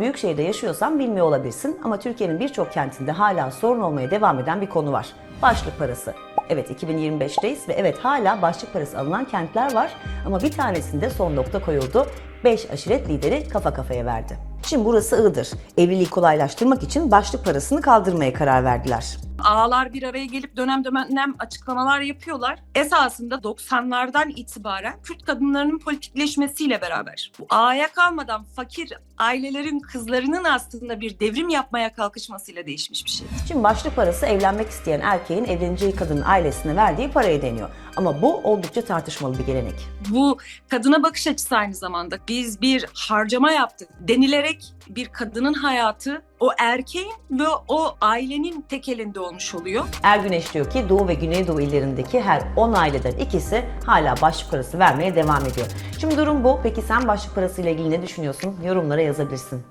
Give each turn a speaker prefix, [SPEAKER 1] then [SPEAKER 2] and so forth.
[SPEAKER 1] Büyük şehirde yaşıyorsan bilmiyor olabilirsin ama Türkiye'nin birçok kentinde hala sorun olmaya devam eden bir konu var. Başlık parası. Evet 2025'teyiz ve evet hala başlık parası alınan kentler var ama bir tanesinde son nokta koyuldu. 5 aşiret lideri kafa kafaya verdi. Şimdi burası Iğdır. Evliliği kolaylaştırmak için başlık parasını kaldırmaya karar verdiler.
[SPEAKER 2] Ağalar bir araya gelip dönem dönem açıklamalar yapıyorlar. Esasında 90'lardan itibaren Kürt kadınlarının politikleşmesiyle beraber bu ağaya kalmadan fakir ailelerin kızlarının aslında bir devrim yapmaya kalkışmasıyla değişmiş bir şey.
[SPEAKER 1] Şimdi başlık parası evlenmek isteyen erkeğin evleneceği kadının ailesine verdiği paraya deniyor. Ama bu oldukça tartışmalı bir gelenek.
[SPEAKER 2] Bu kadına bakış açısı aynı zamanda. Biz bir harcama yaptık denilerek bir kadının hayatı o erkeğin ve o ailenin tek elinde olmuş oluyor.
[SPEAKER 1] Ergüneş diyor ki Doğu ve Güneydoğu illerindeki her 10 aileden ikisi hala başlık parası vermeye devam ediyor. Şimdi durum bu. Peki sen başlık parası ile ilgili ne düşünüyorsun? Yorumlara yazabilirsin.